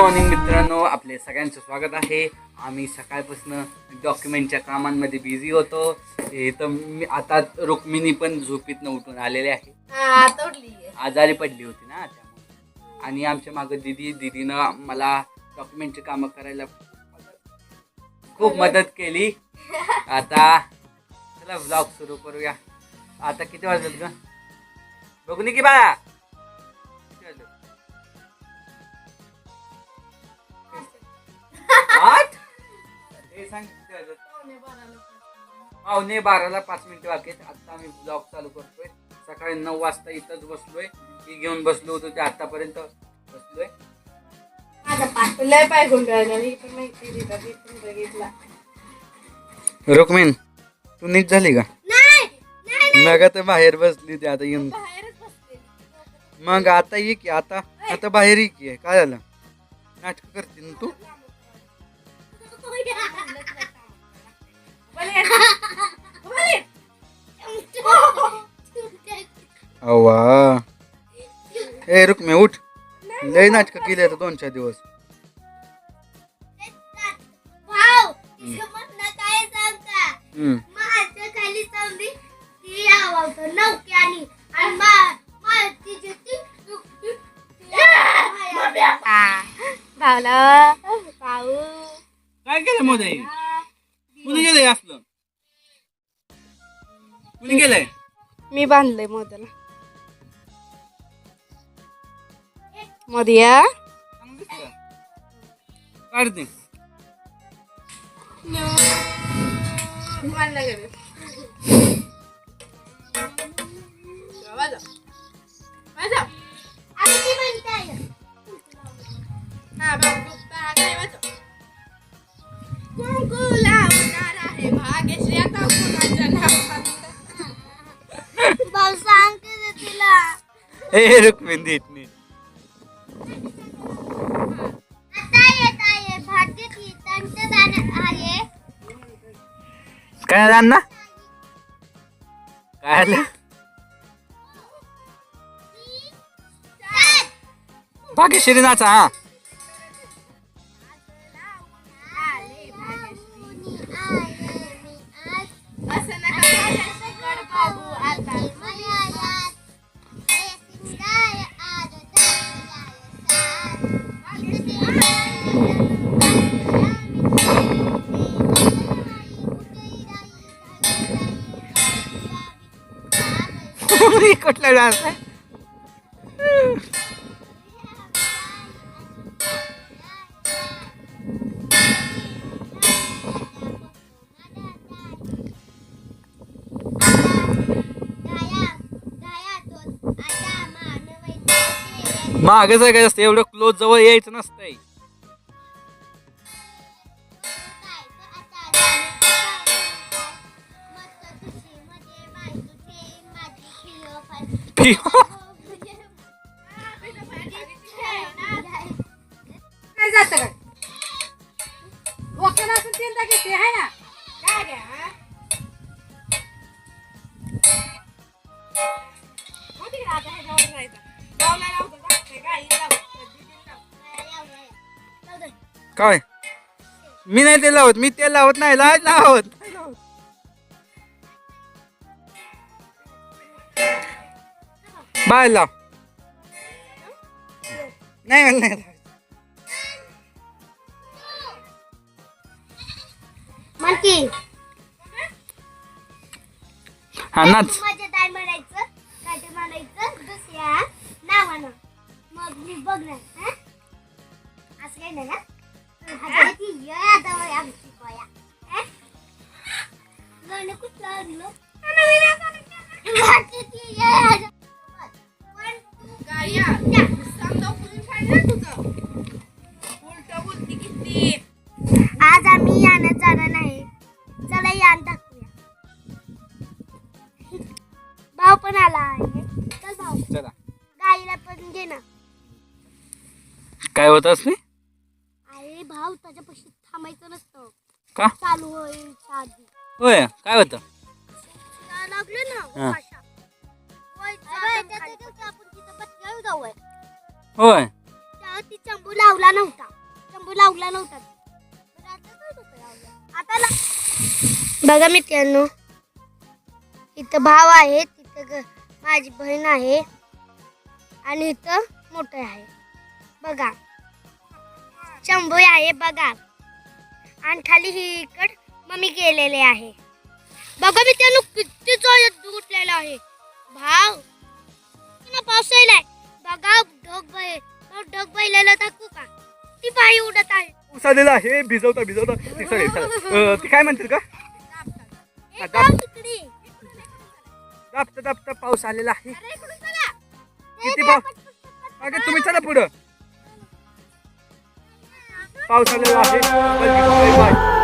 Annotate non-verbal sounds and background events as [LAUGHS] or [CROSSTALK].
Morning मित्रांनो आपले सगळ्यांचं स्वागत आहे. आम्ही सकाळपासून डॉक्युमेंटच्या कामांमध्ये बिझी होतो. हे तर मी आता रुक्मिणी पण झोपीतनं उठून आलेले आहे. आजारी पडली होती ना त्यामुळे. आणि आमच्या मागं दिदी दिदीनं मला डॉक्युमेंटची कामं करायला खूप मदत केली. आता चला ब्लॉग सुरू करूया. आता किती वाजलेत ग? बघू की बा सांग किती वाजलेत? पावणे बाराला पाच मिनिटं बाकी आहेत. आता आम्ही ब्लॉग चालू करतोय. सकाळी नऊ वाजता इथंच बसलोय. ही घेऊन बसलो होतो ते आतापर्यंत बसलोय. लय पाय गुंडाळला मी पण माहिती दिला मी पण बघितला रुक्मिन तू नीट झाली का? नाही मग आता बाहेर बसली ती आता येऊन. बाहेरच बसते मग आता ये की आता आता बाहेर ये की काय झालं? नाटक करते ना तू? अवा ए रुक्मे उठ. लय नाटक केली आता दोन चार दिवस. हम्म. भावला. भाऊ. काय केलं कुणी असलं? कुणी गेलंय मी बांधलंय मोदला. मोदिया चांगलं दिसतं. काढते ए रुक्मिन काय झालं ना काय आलं भाग्यश्री नाचा हा. कुठला डान्स आहे? मागे काय असतं एवढं क्लोज जवळ यायचं नसतंय. काय जातं काय ओके असून तीनदा घेते आहे ना काय रे हा? हो तिकडे आता ह्याच्यावर राहायचं. लावला लावतो का? ते काय हिला लाव. लाव दे. काय मी नाही ते लावत मी ते लावत नाही लाज लावत बाय लाव नाही नाही हा नाच. माझ्या भाऊ पण आला आहे. चल भाऊ चला. गाईला पण घे ना. काय होत असते? अरे भाऊ त्याच्यापाशी थांबायचं नसतं. का? चालू होईल आधी होय काय होतं? लागले ना हा. आपण तिथं जाऊया होय. त्या ती चंबू लावला नव्हता. चंबू लावला नव्हता. बरं, आता काय डोकं लावलं? आता ला- बघा मित्रांनो इथं भाव आहे माझी बहीण आहे आणि इथं मोठं आहे. बघा. शंभू आहे बघा. आणि खाली ही इकड मम्मी गेलेले आहे. बघा मी त्यानं किती जोरात उठलेला आहे. भाव. ना पाऊस यायलाय बघा ढग बै ढग बैलाला दाखवू का ती बाई उडत आहे. पाऊस आलेला आहे भिजवता भिजवता ते [LAUGHS] काय म्हणतात का? तिकडे. दाबता दाबता पाऊस आलेला आहे. किती पाऊस? अगं तुम्ही चला पुढं. पाऊस आलेला आहे.